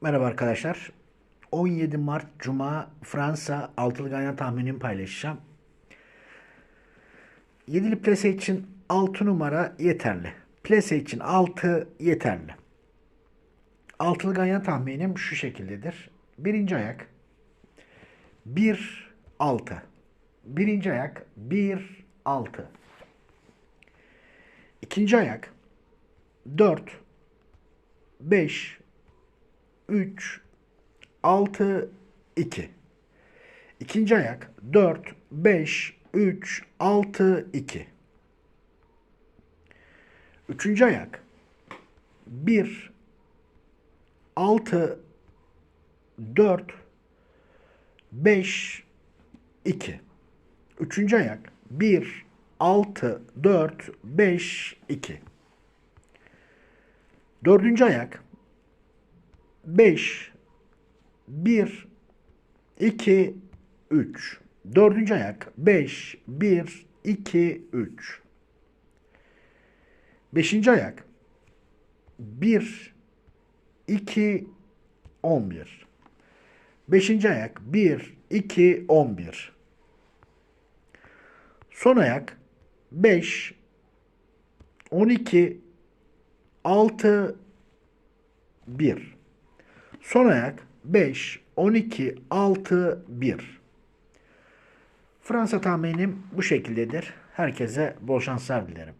Merhaba arkadaşlar. 17 Mart Cuma Fransa altılı ganyan tahminimi paylaşacağım. Yedili plase için 6 numara yeterli. Plase için 6 yeterli. Altılı ganyan tahminim şu şekildedir. Birinci ayak 1 6. Birinci ayak 1 6. İkinci ayak 4 5 3 6 2. İkinci ayak 4 5 3 6 2. Üçüncü ayak 1 6 4 5 2. Üçüncü ayak 1 6 4 5 2. Dördüncü ayak 5 1 2 3 Dördüncü ayak. 5 1 2 3 Beşinci ayak. 1 2 11 Beşinci ayak. 1 2 11 Son ayak. 5 12 6 1 Son ayak 5 12 6 1 Fransa tahminim bu şekildedir. Herkese bol şanslar dilerim.